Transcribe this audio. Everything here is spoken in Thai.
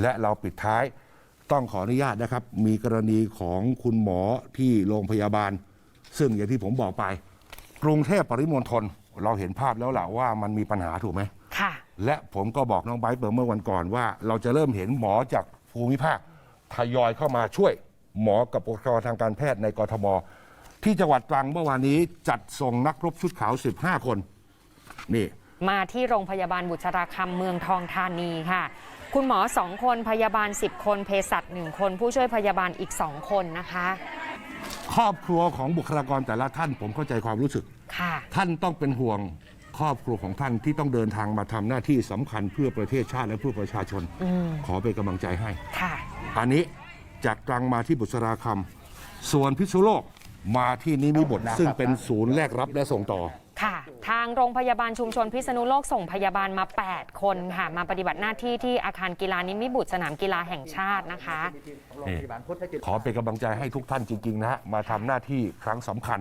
และเราปิดท้ายต้องขออนุญาตนะครับ มีกรณีของคุณหมอที่โรงพยาบาล ซึ่งอย่างที่ผมบอกไป กรุงเทพปริมณฑลเราเห็นภาพแล้วล่ะว่ามันมีปัญหาถูกไหมค่ะ และผมก็บอกน้องไบร์ทเมื่อวันก่อนว่า เราจะเริ่มเห็นหมอจากภูมิภาคทยอยเข้ามาช่วยหมอกับบุคลากรทางการแพทย์ในกรทม ที่จังหวัดตรังเมื่อวานนี้จัดส่งนักรบชุดขาว 15 คน นี่ มาที่โรงพยาบาลบุษราคำเมืองทองธานีค่ะ คุณหมอ 2 คนพยาบาล 10 คนเภสัช1คน ผู้ช่วยพยาบาลอีก 2 คนนะคะ ครอบครัวของบุคลากรแต่ละท่านผมเข้าใจความรู้สึก ค่ะ ท่านต้องเป็นห่วงครอบครัวของท่านที่ต้องเดินทางมาทำหน้าที่สำคัญเพื่อประเทศชาติและเพื่อประชาชน อืม ขอเป็นกำลังใจให้ ค่ะ อันนี้จากตรังมาที่บุษราคำส่วนพิษณุโลกมาที่นิมิบทซึ่งเป็นศูนย์แลกรับและส่งต่อค่ะ ทางโรงพยาบาลชุมชนพิษณุโลกส่งพยาบาลมา 8 คนค่ะ มาปฏิบัติหน้าที่ที่อาคารกีฬานิมิบุตรสนามกีฬาแห่งชาตินะคะขอเป็นกำลังใจให้ทุกท่านจริงๆนะฮะมาทำหน้าที่ครั้งสำคัญ